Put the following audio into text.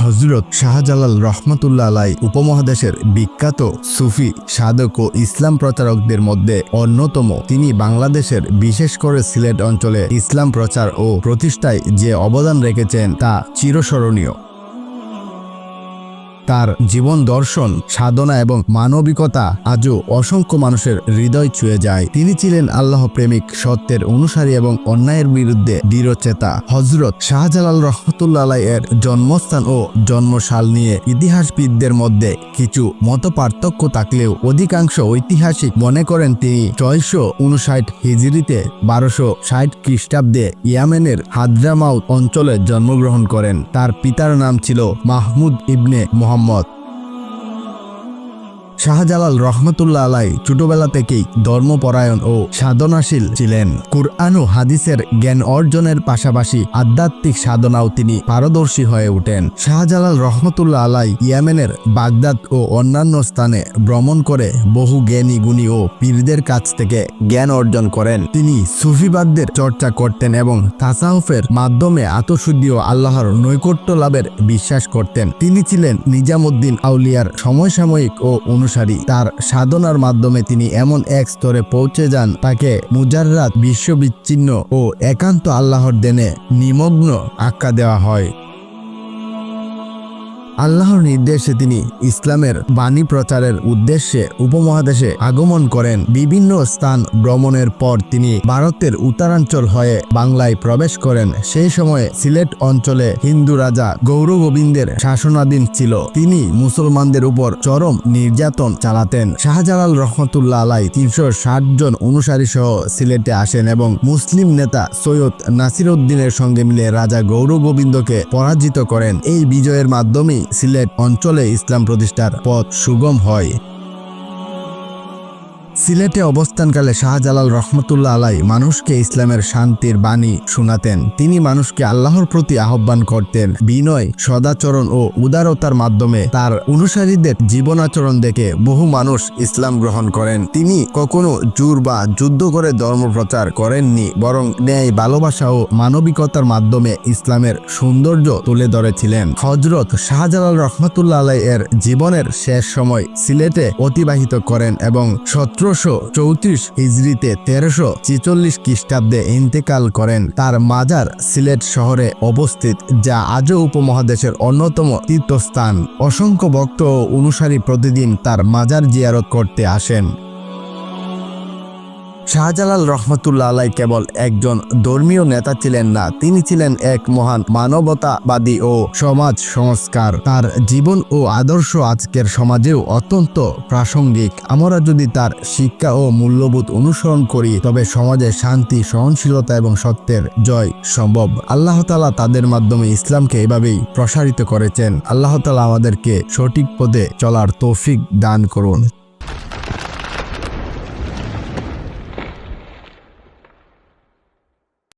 হজরত শাহজালাল রহমতুল্লা আলাই উপমহাদেশের বিখ্যাত সুফি, সাধক ও ইসলাম প্রচারকদের মধ্যে অন্যতম। তিনি বাংলাদেশের বিশেষ করে সিলেট অঞ্চলে ইসলাম প্রচার ও প্রতিষ্ঠায় যে অবদান রেখেছেন তা চিরস্মরণীয়। তার জীবন দর্শন, সাধনা এবং মানবিকতা আজও অসংখ্য মানুষের হৃদয় ছুঁয়ে যায়। তিনি ছিলেন আল্লাহ প্রেমিক, সত্যের অনুসারী এবং অন্যায়ের বিরুদ্ধে দৃঢ়চেতা। হজরত শাহজালাল রহমতুল্লাহ এর জন্মস্থান ও জন্মসাল নিয়ে ইতিহাসবিদদের মধ্যে কিছু মত পার্থক্য থাকলেও অধিকাংশ ঐতিহাসিক মনে করেন তিনি ছয়শো উনষাট হিজড়িতে বারোশো ষাট খ্রিস্টাব্দে ইয়ামেনের হাদ্রামাউত অঞ্চলে জন্মগ্রহণ করেন। তার পিতার নাম ছিল মাহমুদ ইবনে মোহাম্মদ। Muhammed. শাহজালাল রহমতুল্লাহ আলাই ছোটবেলা থেকেই ধর্মপরায়ণ ও সাধনাশীল ছিলেন। কুরআন ও হাদিসের জ্ঞান অর্জনের পাশাপাশি আধ্যাত্মিক সাধনাও তিনি পারদর্শী হয়ে ওঠেন। শাহজালাল রহমতুল্লাহ আলাই ইয়ামেনের বাগদাদ ও অন্যান্য স্থানে ভ্রমণ করে বহু জ্ঞানী গুণী ও পীরদের কাছ থেকে জ্ঞান অর্জন করেন। তিনি সুফিবাদদের চর্চা করতেন এবং তাসাউফের মাধ্যমে আত্মশুদ্ধি ও আল্লাহর নৈকট্য লাভের বিশ্বাস করতেন। তিনি ছিলেন নিজামুদ্দিন আউলিয়ার সমসাময়িক ও অনুসারী তার সাধনার মাধ্যমে তিনি এমন এক স্তরে পৌঁছে যান, তাকে মুজাররাত বিশ্ববিচ্ছিন্ন ও একান্ত আল্লাহর দেনে নিমগ্ন আখ্যা দেওয়া হয়। আল্লাহর নির্দেশে তিনি ইসলামের বাণী প্রচারের উদ্দেশ্যে উপমহাদেশে আগমন করেন। বিভিন্ন স্থান ভ্রমণের পর তিনি ভারতের উত্তরাঞ্চল হয়ে বাংলায় প্রবেশ করেন। সেই সময়ে সিলেট অঞ্চলে হিন্দু রাজা গৌরগোবিন্দের শাসনাধীন ছিল। তিনি মুসলমানদের উপর চরম নির্যাতন চালাতেন। শাহজালাল রহমতুল্লাহ আলাই তিনশো ষাট জন অনুসারী সহ সিলেটে আসেন এবং মুসলিম নেতা সৈয়দ নাসির উদ্দিনের সঙ্গে মিলে রাজা গৌরগোবিন্দকে পরাজিত করেন। এই বিজয়ের মাধ্যমেই সিলেট অঞ্চলে ইসলাম প্রতিষ্ঠার পথ সুগম হয়। সিলেটে অবস্থানকালে শাহজালাল রহমতুল্লাহ আলাই মানুষকে ইসলামের শান্তির বাণী শোনাতেন। তিনি মানুষকে আল্লাহর প্রতি আহ্বান করতেন। বিনয়, সদাচরণ ও উদারতার মাধ্যমে তার অনুসারীদের জীবনাচরণ দেখে বহু মানুষ ইসলাম গ্রহণ করেন। তিনি কখনো জোর বা যুদ্ধ করে ধর্ম প্রচার করেননি, বরং ন্যায়, ভালোবাসা ও মানবিকতার মাধ্যমে ইসলামের সৌন্দর্য তুলে ধরেছিলেন। হজরত শাহজালাল রহমতুল্লাহ আলাই এর জীবনের শেষ সময় সিলেটে অতিবাহিত করেন এবং সতেরোশো চৌত্রিশ হিজড়িতে তেরোশো ছেচল্লিশ খ্রিস্টাব্দে ইন্তেকাল করেন। তার মাজার সিলেট শহরে অবস্থিত, যা আজও উপমহাদেশের অন্যতম তীর্থস্থান। অসংখ্য ভক্ত ও অনুসারী প্রতিদিন তার মাজার জিয়ারত করতে আসেন। শাহজালাল রহমতুল্লাহ আলাই কেবল একজন ধর্মীয় নেতা ছিলেন না, তিনি ছিলেন এক মহান মানবতাবাদী ও সমাজ সংস্কার। তার জীবন ও আদর্শ আজকের সমাজেও অত্যন্ত প্রাসঙ্গিক। আমরা যদি তার শিক্ষা ও মূল্যবোধ অনুসরণ করি, তবে সমাজে শান্তি, সহনশীলতা এবং সত্যের জয় সম্ভব। আল্লাহ তালা তাদের মাধ্যমে ইসলামকে এভাবেই প্রসারিত করেছেন। আল্লাহ তালা আমাদেরকে সঠিক পদে চলার তৌফিক দান করুন।